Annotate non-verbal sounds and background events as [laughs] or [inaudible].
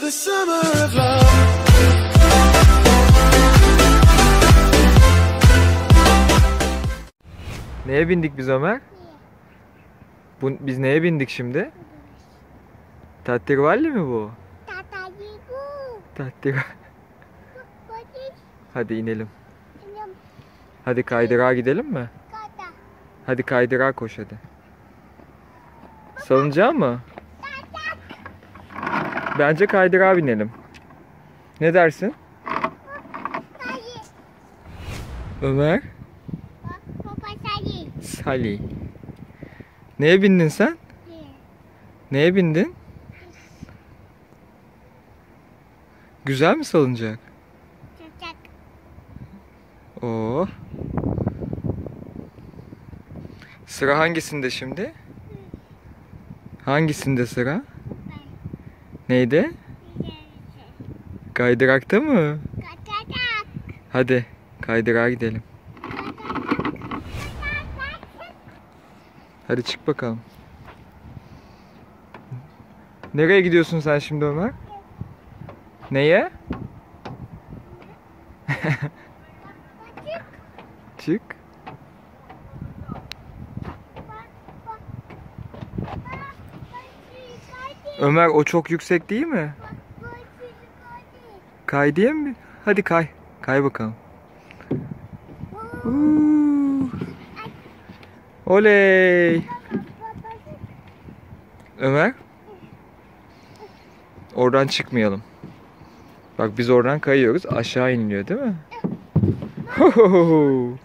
the summer of love. Neye bindik biz Ömer? Bu, biz neye bindik şimdi? Tahterevalli mi bu? Tahtere... Hadi inelim. Hadi kaydırağa gidelim mi? Hadi kaydırağa koş hadi. Salıncağı mı? Bence kaydırağa binelim. Ne dersin? Ömer? Salih. Neye bindin sen? Neye bindin? Güzel mi salıncak? Oo. Sıra hangisinde şimdi? Hangisinde sıra? Neydi? Kaydırakta mı? Hadi kaydırağa gidelim. Hadi çık bakalım. Nereye gidiyorsun sen şimdi Ömer? Neye? [laughs] Çık. Ömer o çok yüksek değil mi? Kay diye mi? Hadi kay. Kay bakalım. Oley. Ömer. Oradan çıkmayalım. Bak biz oradan kayıyoruz. Aşağı iniliyor değil mi? Hohoho.